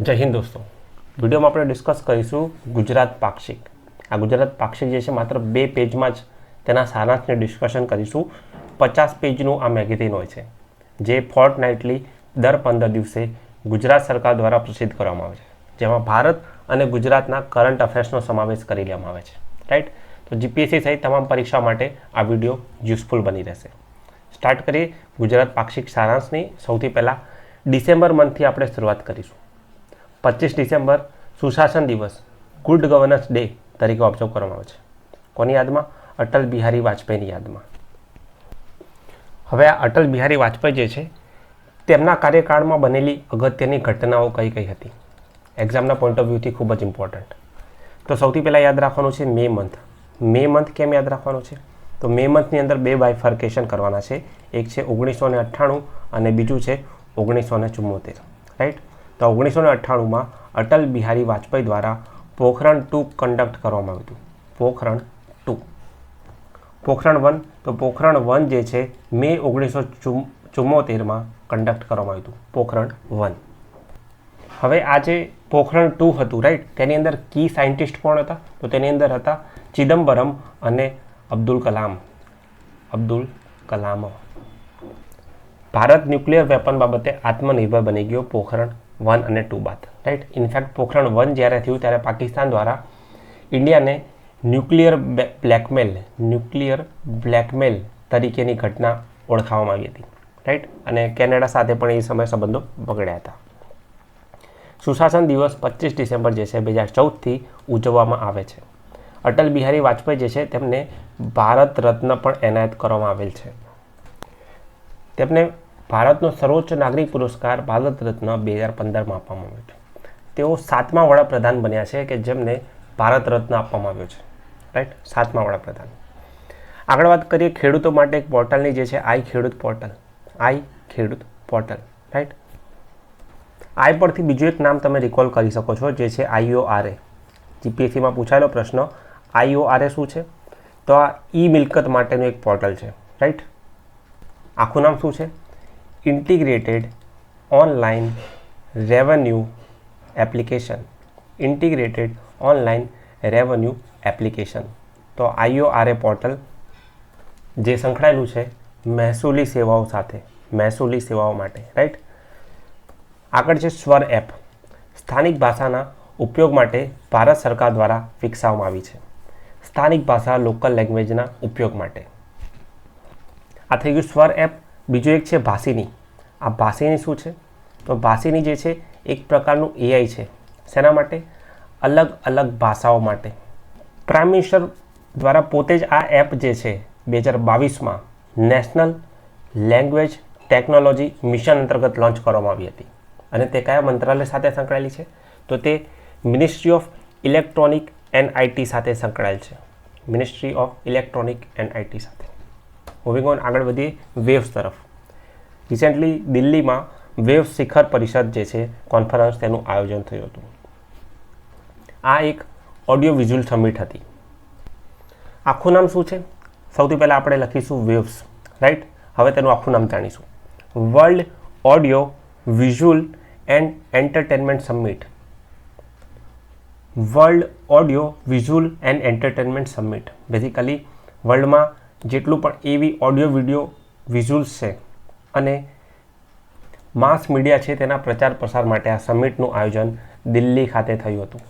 જય હિન્દ દોસ્તો. વિડીયોમાં આપણે ડિસ્કસ કરીશું ગુજરાત પાક્ષિક. આ ગુજરાત પાક્ષિક જે છે માત્ર બે પેજમાં જ તેના સારાંશને ડિસ્કશન કરીશું. પચાસ પેજનું આ મેગેઝિન હોય છે, જે ફોર્ટ નાઇટલી દર પંદર દિવસે ગુજરાત સરકાર દ્વારા પ્રસિદ્ધ કરવામાં આવે છે. જેમાં ભારત અને ગુજરાતના કરંટ અફેર્સનો સમાવેશ કરી લેવામાં આવે છે. રાઈટ તો જીપીએસસી સહિત તમામ પરીક્ષા માટે આ વીડિયો યુઝફુલ બની રહેશે. સ્ટાર્ટ કરીએ ગુજરાત પાક્ષિક સારાંશની. સૌથી પહેલાં ડિસેમ્બર મંથથી આપણે શરૂઆત કરીશું. પચીસ ડિસેમ્બર સુશાસન દિવસ, ગુડ ગવર્નન્સ ડે તરીકે ઓબ્ઝર્વ કરવામાં આવે છે. કોની યાદમાં? અટલ બિહારી વાજપેયીની યાદમાં. હવે આ અટલ બિહારી વાજપેયી જે છે, તેમના કાર્યકાળમાં બનેલી અગત્યની ઘટનાઓ કઈ કઈ હતી? એક્ઝામના પોઈન્ટ ઓફ વ્યૂથી ખૂબ જ ઇમ્પોર્ટન્ટ તો સૌથી પહેલાં યાદ રાખવાનું છે મે મંથ. મે મંથ કેમ યાદ રાખવાનું છે? તો મે મંથની અંદર બે બાયફર્કેશન કરવાના છે. એક છે ઓગણીસો ને અઠ્ઠાણું અને બીજું છે ઓગણીસો ને ચુમ્મોતેર રાઈટ તો ઓગણીસો અઠ્ઠાણુંમાં અટલ બિહારી વાજપેયી દ્વારા પોખરણ ટુ કન્ડક્ટ કરવામાં આવ્યું હતું. પોખરણ ટુ. પોખરણ વન, તો પોખરણ વન જે છે, મે ઓગણીસો ચુમ્મોતેરમાં કન્ડક્ટ કરવામાં આવ્યું હતું. પોખરણ વન. હવે આ જે પોખરણ ટુ હતું રાઈટ તેની અંદર કી સાયન્ટિસ્ટ કોણ હતા? તો તેની અંદર હતા ચિદમ્બરમ અને અબ્દુલ કલામ. અબ્દુલ કલામ. ભારત ન્યુક્લિયર વેપન બાબતે આત્મનિર્ભર બની ગયો પોખરણ વન અને ટુ બાદ right in fact Pokhran one જ્યારે થયું ત્યારે પાકિસ્તાન દ્વારા ઇન્ડિયાને ન્યુક્લિયર બ્લેકમેલ ન્યુક્લિયર બ્લેકમેલ તરીકેની ઘટના ઓળખાવવામાં આવી હતી રાઈટ અને કેનેડા સાથે પણ એ સમય સંબંધો બગડ્યા હતા. સુશાસન દિવસ પચીસ ડિસેમ્બર જે છે બે હજાર ચૌદથી ઉજવવામાં આવે છે. અટલ બિહારી વાજપેયી જે છે તેમને ભારત રત્ન પણ એનાયત કરવામાં આવેલ છે. તેમને ભારતનો સર્વોચ્ચ નાગરિક પુરસ્કાર ભારત રત્ન બે હજાર પંદરમાં આપવામાં આવ્યો છે. તેઓ સાતમા વડાપ્રધાન બન્યા છે કે જેમને ભારત રત્ન આપવામાં આવ્યો છે. રાઈટ સાતમા વડાપ્રધાન. આગળ વાત કરીએ ખેડૂતો માટે એક પોર્ટલની જે છે આઈ ખેડૂત પોર્ટલ. આઈ ખેડૂત પોર્ટલ. રાઈટ આઈ પરથી બીજું એક નામ તમે રિકોલ કરી શકો છો, જે છે આઈઓઆરએ જીપીએસસીમાં પૂછાયેલો પ્રશ્ન આઈઓઆરએ શું છે? તો આ ઈ મિલકત માટેનું એક પોર્ટલ છે. રાઈટ આખું નામ શું છે? Integrated online revenue application. Integrated online revenue application. તો આઈઓઆરએ પોર્ટલ જે સંકળાયેલું છે, મહેસૂલી સેવાઓ સાથે, મહેસૂલી સેવાઓ માટે રાઈટ આગળ છે સ્વર એપ. સ્થાનિક ભાષાના ઉપયોગ માટે ભારત સરકાર દ્વારા વિકસાવવામાં આવી છે. સ્થાનિક ભાષા લોકલ લેંગ્વેજના ઉપયોગ માટે. આ થઈ ગયું સ્વર એપ. બીજું એક છે ભાષીની આ ભાષીની શું છે? તો ભાષીની જે છે, એક પ્રકારનું એઆઈ છે. શેના માટે? અલગ અલગ ભાષાઓ માટે. પ્રાઇમ મિનિસ્ટર દ્વારા પોતે જ આ એપ જે છે બે હજાર બાવીસમાં નેશનલ લેંગ્વેજ ટેકનોલોજી મિશન અંતર્ગત લોન્ચ કરવામાં આવી હતી. અને તે કયા મંત્રાલય સાથે સંકળાયેલી છે? તો તે ministry of electronic and IT સાથે સંકળાયેલ છે. Ministry of electronic and IT સાથે. મૂવિંગ ઓન આગળ વધીએ વેવ્સ તરફ. રિસેન્ટલી દિલ્હીમાં વેવ શિખર પરિષદ જે છે કોન્ફરન્સ તેનું આયોજન થયું હતું. આ એક ઓડિયો વિઝ્યુઅલ સમિટ હતી. આખું નામ શું છે? સૌથી પહેલાં આપણે લખીશું વેવ્સ રાઈટ હવે તેનું આખું નામ જાણીશું. World audio visual and entertainment summit world audio visual and entertainment summit basically વર્લ્ડમાં જેટલું પણ એવી ઓડિયો, વીડિયો વિઝ્યુઅલ્સ છે અને માસ મીડિયા છે તેના પ્રચાર પ્રસાર માટે આ સમિટનું આયોજન દિલ્હી ખાતે થયું હતું.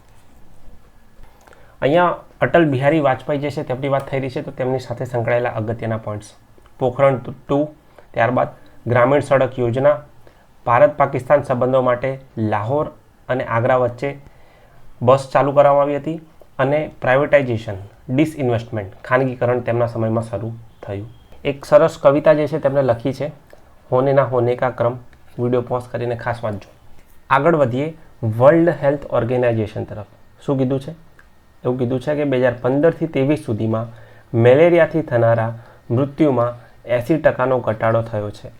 અહીંયા અટલ બિહારી વાજપેયી જે છે તેમની વાત થઈ રહી છે તો તેમની સાથે સંકળાયેલા અગત્યના પોઈન્ટ્સ. પોખરણ ટુ, ત્યારબાદ ગ્રામીણ સડક યોજના, ભારત પાકિસ્તાન સંબંધો માટે લાહોર અને આગ્રા વચ્ચે બસ ચાલુ કરવામાં આવી હતી અને પ્રાઇવેટાઇઝેશન ડિસઇન્વેસ્ટમેન્ટ, ખાનગીકરણ તેમના સમયમાં શરૂ થયું. એક સરસ કવિતા જે છે તેમણે લખી છે, હોને ના હોને કા ક્રમ વીડિયો પોઝ કરીને ખાસ વાંચજો આગળ વધીએ, વર્લ્ડ હેલ્થ ઓર્ગેનાઇઝેશન તરફ. શું કીધું છે? એવું કીધું છે કે બે હજાર પંદરથી ત્રેવીસ સુધીમાં મેલેરિયાથી થનારા મૃત્યુમાં એંસી ટકાનો ઘટાડો થયો છે.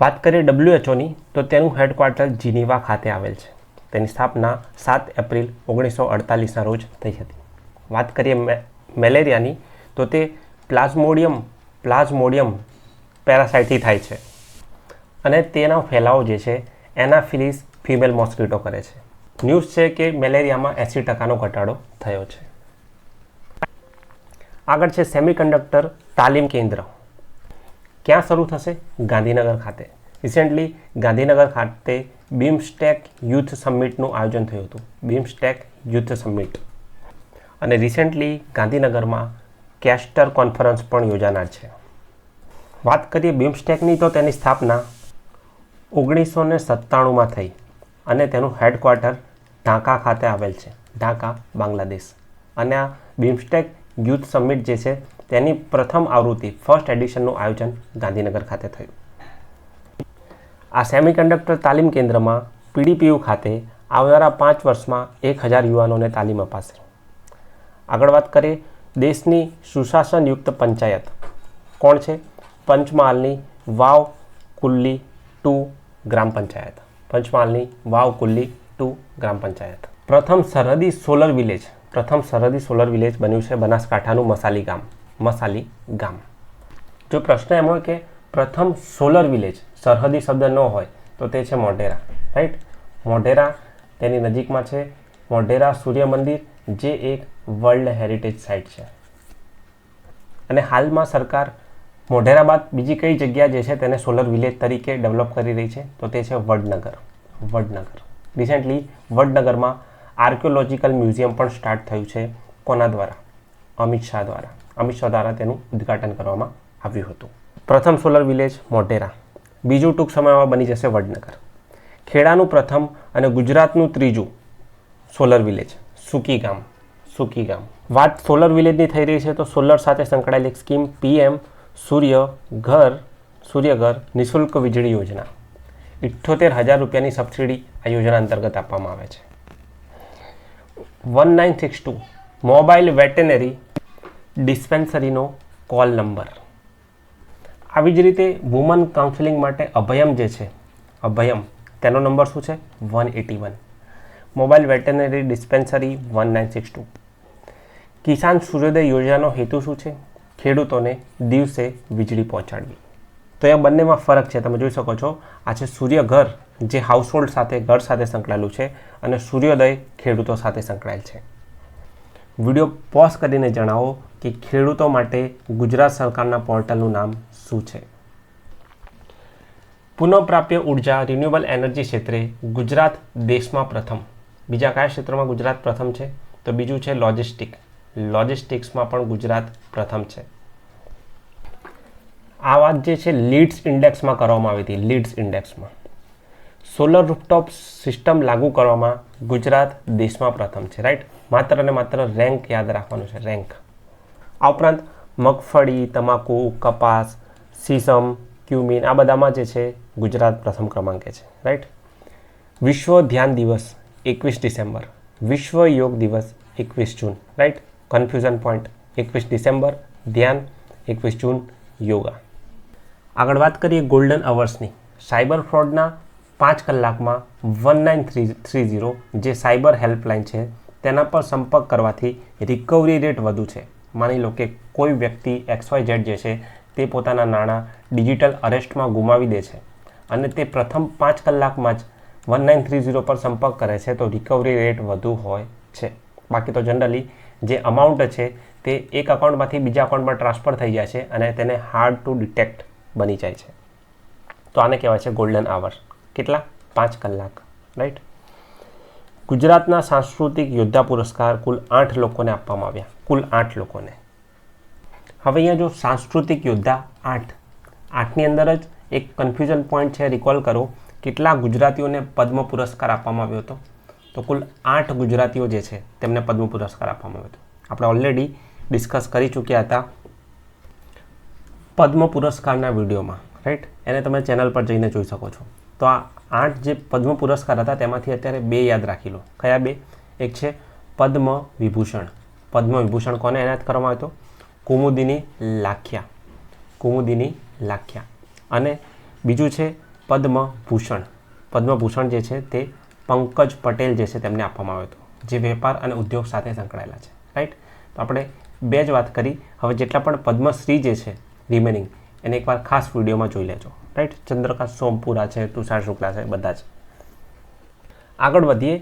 વાત કરીએ ડબ્લ્યુએચઓની તો તેનું હેડક્વાર્ટર જીનીવા ખાતે આવેલ છે. તેની સ્થાપના સાત એપ્રિલ ઓગણીસો અડતાલીસના રોજ થઈ હતી. વાત કરીએ મેલેરિયાની, તો તે પ્લાઝ્મોડિયમ પ્લાઝ્મોડિયમ પેરાસાઇટથી થાય છે. અને તેનો ફેલાવો જે છે એના ફિલિસ ફિમેલ મોસ્કીટો કરે છે. ન્યૂઝ છે કે મેલેરિયામાં એંસી ટકાનો ઘટાડો થયો છે. આગળ છે સેમિકન્ડક્ટર તાલીમ કેન્દ્ર. ક્યાં શરૂ થશે? ગાંધીનગર ખાતે. રિસેન્ટલી ગાંધીનગર ખાતે બીમસ્ટેક યુથ સમિટનું આયોજન થયું હતું. બીમસ્ટેક યુથ સમિટ અને રિસેન્ટલી ગાંધીનગરમાં કેસ્ટર કોન્ફરન્સ પણ યોજાનાર છે. વાત કરીએ બીમસ્ટેકની તો તેની સ્થાપના ઓગણીસો ને સત્તાણુંમાં થઈ અને તેનું હેડક્વાર્ટર ઢાકા ખાતે આવેલ છે, ઢાકા, બાંગ્લાદેશ. અને આ બીમસ્ટેક યુથ સમિટ જે છે, તેની પ્રથમ આવૃત્તિ ફર્સ્ટ એડિશનનું આયોજન ગાંધીનગર ખાતે થયું. આ સેમિકન્ડક્ટર તાલીમ કેન્દ્રમાં પીડીપીયુ ખાતે આવનારા પાંચ વર્ષમાં એક હજાર યુવાનોને તાલીમ અપાશે. આગળ વાત કરીએ, દેશની સુશાસનયુક્ત પંચાયત. કોણ છે? પંચમહાલની વાવ કુલ્લી ટુ ગ્રામ પંચાયત. પંચમહાલની વાવ કુલ્લી ટુ ગ્રામ પંચાયત. પ્રથમ સરહદી સોલર વિલેજ. પ્રથમ સરહદી સોલર વિલેજ બન્યું છે બનાસકાંઠાનું મસાલી ગામ. મસાલી ગામ. જો પ્રશ્ન એમ હોય કે પ્રથમ સોલર વિલેજ સરહદી શબ્દ ન હોય, તો તે છે મોઢેરા, રાઈટ? મોઢેરા તેની નજીકમાં છે મોઢેરા સૂર્ય મંદિર જે એક વર્લ્ડ હેરિટેજ સાઇટ છે. અને હાલમાં સરકાર મોઢેરા બાદ બીજી કઈ જગ્યા જે છે તેને સોલર વિલેજ તરીકે ડેવલપ કરી રહી છે, તો તે છે વડનગર. વડનગર. રિસેન્ટલી વડનગરમાં આર્કિયોલોજીકલ મ્યુઝિયમ પણ સ્ટાર્ટ થયું છે કોના દ્વારા? અમિત શાહ દ્વારા. અમિત શાહ દ્વારા તેનું ઉદ્ઘાટન કરવામાં આવ્યું હતું. પ્રથમ સોલર વિલેજ મોઢેરા. બીજું ટૂંક સમયમાં બની જશે વડનગર. ખેડાનું પ્રથમ અને ગુજરાતનું ત્રીજું સોલર વિલેજ. સુકી ગામ સુકી ગામ. વાત સોલર વિલેજની થઈ રહી છે, તો સોલર સાથે સંકળાયેલી સ્કીમ પીએમ સૂર્ય ઘર સૂર્યઘર નિઃશુલ્ક વીજળી યોજના. ઇઠ્ઠોતેર હજાર રૂપિયાની સબસિડી આ યોજના અંતર્ગત આપવામાં આવે છે. One nine six two mobile veterinary ડિસ્પેન્સરીનો call number. આવી જ રીતે વુમન કાઉન્સિલિંગ માટે અભયમ જે છે, અભયમ, તેનો નંબર શું છે? One eighty one. Mobile veterinary dispensary one nine six two. Kisan Suryoday યોજનાનો હેતુ શું છે? ખેડૂતોને દિવસે વીજળી પહોંચાડવી. તો એ બંનેમાં ફરક છે. તમે જોઈ શકો છો, આ છે સૂર્યઘર જે હાઉસહોલ્ડ સાથે, ઘર સાથે સંકળાયેલું છે અને સૂર્યોદય ખેડૂતો સાથે સંકળાયેલ છે. વીડિયો પોઝ કરીને જણાવો કે ખેડૂતો માટે ગુજરાત સરકારના પોર્ટલનું નામ શું છે? પુનઃપ્રાપ્ય ઊર્જા રિન્યુએબલ એનર્જી ક્ષેત્રે ગુજરાત દેશમાં પ્રથમ. બીજા કયા ક્ષેત્રમાં ગુજરાત પ્રથમ છે? તો બીજું છે લોજિસ્ટિક. લોજિસ્ટિક્સમાં પણ ગુજરાત પ્રથમ છે. આ વાત જે છે લીડ્સ ઇન્ડેક્સમાં કરવામાં આવી હતી, લીડ્સ ઇન્ડેક્સમાં. સોલર રૂફટોપ સિસ્ટમ લાગુ કરવામાં ગુજરાત દેશમાં પ્રથમ છે, રાઈટ? માત્ર અને માત્ર રેન્ક યાદ રાખવાનું છે, રેન્ક. આ ઉપરાંત મગફળી, તમાકુ, કપાસ, સીસમ, ક્યુમિન આ બધામાં જે છે ગુજરાત પ્રથમ ક્રમાંકે છે, રાઈટ? વિશ્વ ધ્યાન દિવસ. એકવીસ ડિસેમ્બર. વિશ્વ યોગ દિવસ એકવીસ જૂન રાઈટ કન્ફ્યુઝન પોઈન્ટ એકવીસ ડિસેમ્બર, ધ્યાન. એકવીસ જૂન, યોગા. આગળ વાત કરીએ ગોલ્ડન અવર્સની સાયબર ફ્રોડના પાંચ કલાકમાં one nine three three zero જે સાયબર હેલ્પલાઇન છે, તેના પર સંપર્ક કરવાથી રિકવરી રેટ વધુ છે. માની લો કે કોઈ વ્યક્તિ એક્સ વાય ઝેડ જે છે, તે પોતાના નાણાં ડિજિટલ અરેસ્ટમાં ગુમાવી દે છે. અને તે પ્રથમ પાંચ કલાકમાં જ વન નાઇન થ્રી ઝીરો પર સંપર્ક કરે છે, તો રિકવરી રેટ વધુ હોય છે. બાકી તો જનરલી જે અમાઉન્ટ છે, તે એક અકાઉન્ટમાંથી બીજા અકાઉન્ટમાં ટ્રાન્સફર થઈ જાય છે અને તેને હાર્ડ ટુ ડિટેક્ટ બની જાય છે. તો આને કહેવાય છે ગોલ્ડન આવર કેટલા? પાંચ કલાક રાઈટ ગુજરાતના સાંસ્કૃતિક યોદ્ધા પુરસ્કાર કુલ આઠ લોકોને આપવામાં આવ્યા. કુલ આઠ લોકોને. હવે અહીંયા જો સાંસ્કૃતિક યોદ્ધા આઠ. આઠની અંદર જ એક કન્ફ્યુઝન પોઈન્ટ છે રિકોલ કરો. કેટલા ગુજરાતીઓને પદ્મ પુરસ્કાર આપવામાં આવ્યો હતો? તો કુલ આઠ ગુજરાતીઓ જે છે, તેમને પદ્મ પુરસ્કાર આપવામાં આવ્યો હતો. આપણે ઓલરેડી ડિસ્કસ કરી ચૂક્યા હતા પદ્મ પુરસ્કારના વિડીયોમાં રાઈટ એને તમે ચેનલ પર જઈને જોઈ શકો છો. તો આ આઠ જે પદ્મ પુરસ્કાર હતા, તેમાંથી અત્યારે બે યાદ રાખી લો. કયા બે? એક છે પદ્મ વિભૂષણ. પદ્મ વિભૂષણ કોને એનાયત કરવામાં આવ્યો હતો? કુમુદિની લાખ્યા. કુમુદિની લાખ્યા. અને બીજું છે પદ્મભૂષણ. પદ્મભૂષણ જે છે તે પંકજ પટેલ જે છે તેમને આપવામાં આવ્યો હતો, જે વેપાર અને ઉદ્યોગ સાથે સંકળાયેલા છે રાઈટ તો આપણે બે જ વાત કરી. હવે જેટલા પણ પદ્મશ્રી જે છે રિમેનિંગ એને એકવાર ખાસ વિડીયોમાં જોઈ લેજો રાઈટ ચંદ્રકાંત સોમપુરા છે, તુષાર શુક્લા છે, બધા જ. આગળ વધીએ.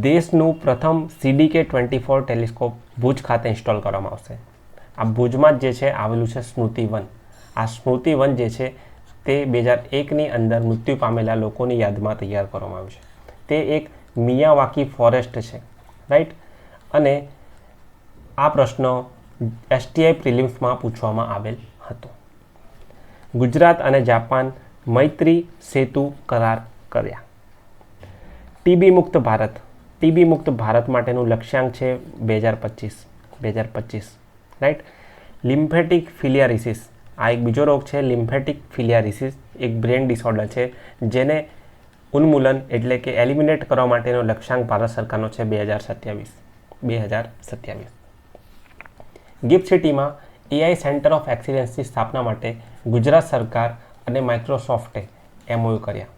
દેશનું પ્રથમ CDK twenty four telescope Bhuj ખાતે ઇન્સ્ટોલ કરવામાં આવશે. આ ભુજમાં જ જે છે આવેલું છે સ્મૃતિવન આ સ્મૃતિવન જે છે તે બે હજાર એકની અંદર મૃત્યુ પામેલા લોકોની યાદમાં તૈયાર કરવામાં આવ્યું છે. તે એક મિયાવાકી ફોરેસ્ટ છે રાઈટ અને આ પ્રશ્ન એસટીઆઈ પ્રિલિમ્સમાં પૂછવામાં આવેલ હતો. ગુજરાત અને જાપાન મૈત્રી સેતુ કરાર કર્યા. ટીબી મુક્ત ભારત. ટીબી મુક્ત ભારત માટેનું લક્ષ્યાંક છે બે હજાર પચીસ બે હજાર પચીસ રાઈટ લિમ્ફેટિક ફિલિયારિસિસ આ એક બીજો રોગ છે, લિમ્ફેટિક ફિલિયારિસિસ, એક બ્રેન ડિસઓર્ડર છે, જેને ઉન્મૂલન એટલે કે એલિમિનેટ કરવા માટેનો લક્ષ્યાંક ભારત સરકારનો છે બે હજાર સત્યાવીસ. બે હજાર સત્યાવીસ. ગિફ્ટ સિટીમાં એઆઈ સેન્ટર ઓફ એક્સિલન્સની સ્થાપના માટે ગુજરાત સરકાર અને માઇક્રોસોફ્ટે એમઓયુ કર્યા.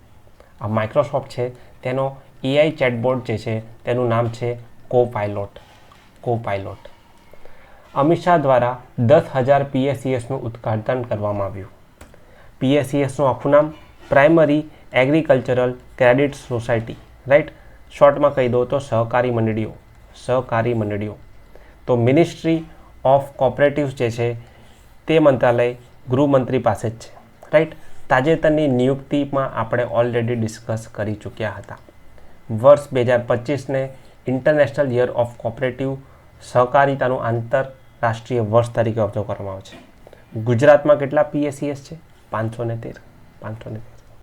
આ માઇક્રોસોફ્ટ છે, તેનો એઆઈ ચેટબોર્ડ જે છે, તેનું નામ છે કો પાયલોટ કો પાયલોટ અમિત શાહ દ્વારા દસ હજાર પીએસસીએસનું ઉદ્ઘાટન કરવામાં આવ્યું. પીએસસીએસનું આખું નામ primary agricultural credit society, right? શોર્ટમાં કહી દો તો સહકારી મંડળીઓ સહકારી મંડળીઓ. તો મિનિસ્ટ્રી ઓફ કોઓપરેટિવ્સ જે છે તે મંત્રાલય ગૃહમંત્રી પાસે જ છે, રાઈટ? તાજેતરની નિયુક્તિમાં આપણે ઓલરેડી ડિસ્કસ કરી ચૂક્યા હતા. વર્ષ બે હજાર પચીસને ઇન્ટરનેશનલ યર ઓફ કોઓપરેટિવ સહકારિતાનું આંતરરાષ્ટ્રીય વર્ષ તરીકે ઓબ્ઝર્વ કરવામાં આવે છે. ગુજરાતમાં કેટલા પીએસસીએસ છે? પાંચસો ને તેર. પાંચસો ને તેર.